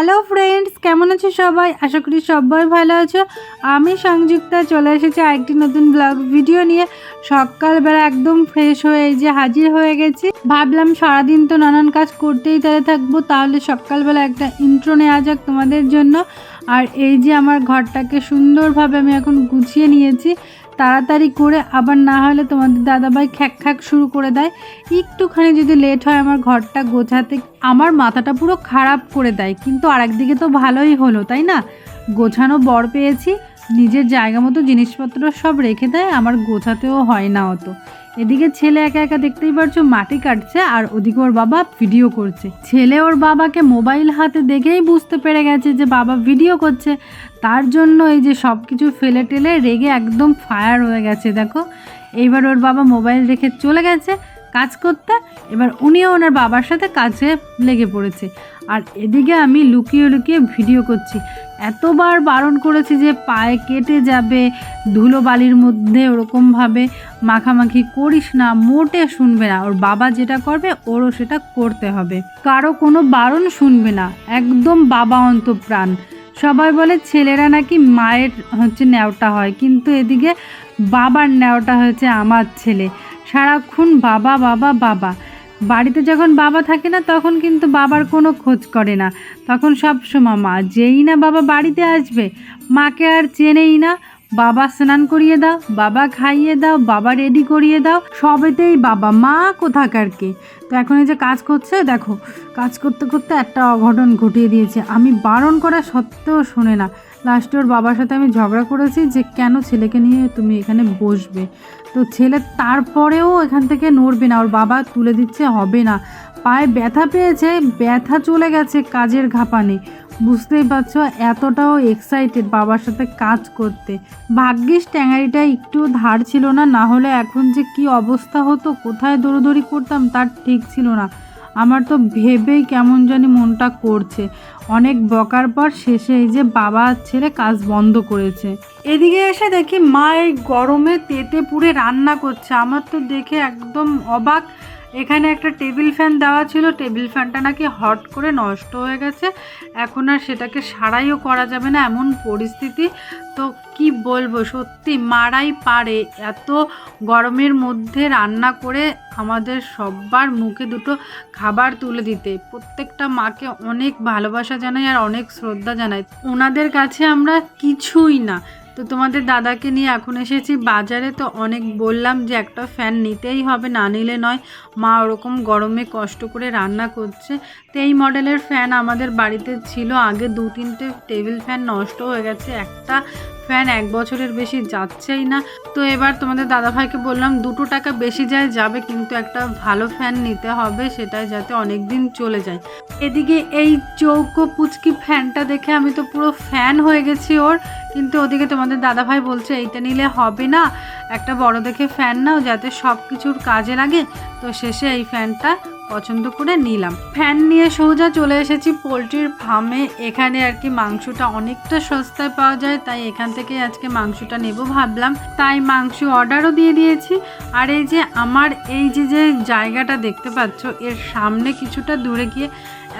Hello friends কেমন আছো সবাই? আশা করি সবাই ভালো আছো। আমি সংযুক্তা, চলে এসেছি আরেকটি নতুন ব্লগ ভিডিও নিয়ে। সকালবেলা একদম ফ্রেশ হয়ে যে হাজির হয়ে গেছি। ভাবলাম সারাদিন তো নানান কাজ করতেই তাহলে থাকব। তাহলে সকালবেলা একটা ইন্ট্রো নেওয়া যাক তোমাদের জন্য। আর এই যে আমার ঘরটাকে সুন্দরভাবে আমি এখন গুছিয়ে নিয়েছি। তাড়াতাড়ি করে, আবার না হলে তোমাদের দাদাভাই খ্যাক খ্যাক শুরু করে দেয়। একটুখানি যদি লেট হয়, আমার ঘরটা গোছাতে, আমার মাথাটা পুরো খারাপ করে দেয়। কিন্তু আরেকদিকে তো ভালোই হলো, তাই না? গোছানো বর পেয়েছি। নিজের জায়গা মতো জিনিসপত্র সব রেখে দেয়, আমার গোছাতেও হয় না অত। এদিকে ছেলে একা একা দেখতেই পারছ মাটি কাটছে আর ওদিকে ওর বাবা ভিডিও করছে। ছেলে ওর বাবাকে মোবাইল হাতে দেখেই বুঝতে পেরে গেছে যে বাবা ভিডিও করছে। তার জন্য এই যে সব কিছু ফেলে টেলে রেগে একদম ফায়ার হয়ে গেছে, দেখো। এইবার ওর বাবা মোবাইল রেখে চলে গেছে কাজ করতে, এবার উনিও ওনার বাবার সাথে কাজে লেগে পড়েছে। আর এদিকে আমি লুকিয়ে লুকিয়ে ভিডিও করছি। এতবার বারণ করেছি যে পায়ে কেটে যাবে ধুলো বালির মধ্যে ওরকমভাবে মাখামাখি করিস না, মোটে শুনবে না। ওর বাবা যেটা করবে, ওরও সেটা করতে হবে। কারও কোনো বারণ শুনবে না, একদম বাবা অন্তপ্রাণ। সবাই বলে ছেলেরা নাকি মায়ের হচ্ছে ন্যাওটা হয়, কিন্তু এদিকে বাবার ন্যাওটা হয়েছে আমার ছেলে। সারাক্ষণ বাবা বাবা বাবা। বাড়িতে যখন বাবা থাকে না, তখন কিন্তু বাবার কোনো খোঁজ করে না। তখন সব সময় মা, যেই না বাবা বাড়িতে আসবে, মাকে আর চেনেই না। বাবা স্নান করিয়ে দাও, বাবা খাইয়ে দাও, বাবা রেডি করিয়ে দাও। সবেতেই বাবা, মা কোথাকার কে? তো এখন এই যে কাজ করছে, দেখো, কাজ করতে করতে একটা অঘটন ঘটিয়ে দিয়েছে। আমি বারণ করা সত্ত্বেও শোনে না। লাস্টে ওর বাবার সাথে আমি ঝগড়া করেছি যে কেন ছেলেকে নিয়ে তুমি এখানে বসবে? তো ছেলে তারপরেও এখান থেকে নড়বে না। ওর বাবা তুলে দিচ্ছে, হবে না। পায়ে ব্যথা পেয়েছে, ব্যথা চলে গেছে কাজের ঘাপানে। বুঝতেই পারছ, এতটাও এক্সাইটেড বাবার সাথে কাজ করতে। ভাগ্যিস ট্যাঙারিটা একটু ধার ছিল না না হলে এখন যে কি অবস্থা হতো, কোথায় দৌড়দৌড়ি করতাম তার ঠিক ছিল না। আমার তো ভেবেই কেমন জানি মনটা করছে। অনেক বকার পর শেষে এই যে বাবা ছেলে কাজ বন্ধ করেছে। এদিকে এসে দেখি মা এই গরমে তেতে পুড়ে রান্না করছে। আমার তো দেখে একদম অবাক। এখানে একটা টেবিল ফ্যান দেওয়া ছিল। টেবিল ফ্যানটা নাকি হট করে নষ্ট হয়ে গেছে। এখন আর সেটাকে সারাইও করা যাবে না। এমন পরিস্থিতি। তো কি বলব? সত্যি মারাই পারে। এত গরমের মধ্যে রান্না করে আমাদের সবার মুখে দুটো খাবার তুলে দিতে। প্রত্যেকটা মাকে অনেক ভালোবাসা জানাই আর অনেক শ্রদ্ধা জানাই। ওনাদের কাছে আমরা কিছুই না। তো তোমাদের দাদাকে নিয়ে এখন এসেছি বাজারে। তো অনেক বললাম যে একটা ফ্যান নিতেই হবে, না নিলে নয়। মা ওরকম গরমে কষ্ট করে রান্না করছে। তো এই মডেলের ফ্যান আমাদের বাড়িতে ছিল। আগে দু তিনটে টেবিল ফ্যান নষ্ট হয়ে গেছে। একটা ফ্যান এক বছরের বেশি যাচ্ছেই না। তো এবার তোমাদের দাদাভাইকে বললাম, দুটো টাকা বেশি যায় যাবে, কিন্তু একটা ভালো ফ্যান নিতে হবে, সেটাই যাতে অনেক দিন চলে যায়। এদিকে এই চৌকো পুচকি ফ্যানটা দেখে আমি তো পুরো ফ্যান হয়ে গেছি ওর। কিন্তু ওদিকে তোমাদের দাদাভাই বলছে, এইটা নিলে হবে না। একটা বড় দেখে ফ্যান নাও, যাতে সব কিছুর কাজে লাগে। তো শেষে এই ফ্যানটা পছন্দ করে নিলাম। ফ্যান নিয়ে সোজা চলে এসেছি পোলট্রির ফার্মে। এখানে আর কি মাংসটা অনেকটা সস্তায় পাওয়া যায়, তাই এখান থেকে আজকে মাংসটা নেব ভাবলাম। তাই মাংস অর্ডারও দিয়ে দিয়েছি। আর এই যে আমার এই যে যে জায়গাটা দেখতে পাচ্ছ, এর সামনে কিছুটা দূরে গিয়ে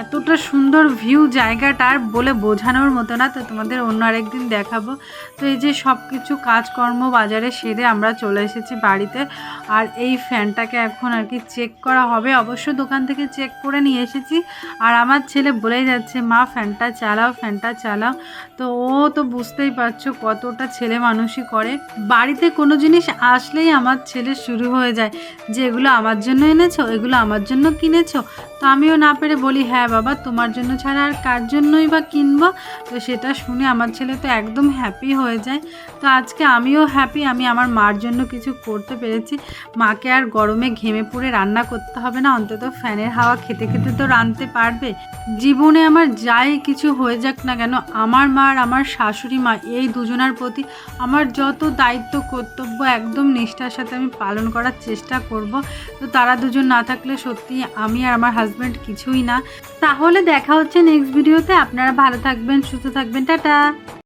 এতটা সুন্দর ভিউ জায়গাটার বলে বোঝানোর মতো না, তো তোমাদের অন্য আরেকদিন দেখাবো। তো এই যে সব কিছু কাজকর্ম বাজারে সেরে আমরা চলে এসেছি বাড়িতে, আর এই ফ্যানটাকে এখন আর কি চেক করা হবে। অবশ্য দোকান থেকে চেক করে নিয়ে এসেছি, আর আমার ছেলে বলেই যাচ্ছে, মা, ফ্যানটা চালাও ফ্যানটা চালাও। তো ও তো বুঝতেই পারছ কতটা ছেলে মানুষই করে। বাড়িতে কোনো জিনিস আসলেই আমার ছেলে শুরু হয়ে যায়, যে এগুলো আমার জন্য এনেছো, এগুলো আমার জন্য কিনেছো? তো আমিও না পেরে বলি হ্যাঁ বাবা, তোমার জন্য ছাড়া আর কার জন্যই বা কিনবো? তো সেটা শুনে আমার ছেলে তো একদম হ্যাপি হয়ে যায়। তো আজকে আমিও হ্যাপি আমি আমার মার জন্য কিছু করতে পেরেছি। মাকে আর গরমে ঘেমে পড়ে রান্না করতে হবে না, অন্তত ফ্যানের হাওয়া খেতে খেতে তো রাঁধতে পারবে। জীবনে আমার যাই কিছু হয়ে যাক না কেন, আমার মা আর আমার শাশুড়ি মা এই দুজনার প্রতি আমার যত দায়িত্ব, কর্তব্য, একদম নিষ্ঠার সাথে আমি পালন করার চেষ্টা করব। তো তারা দুজন না থাকলে সত্যি আমি আর আমার হাজব্যান্ড কিছুই না। তাহলে দেখা হচ্ছে নেক্সট ভিডিওতে আপনারা ভালো থাকবেন সুস্থ থাকবেন টাটা।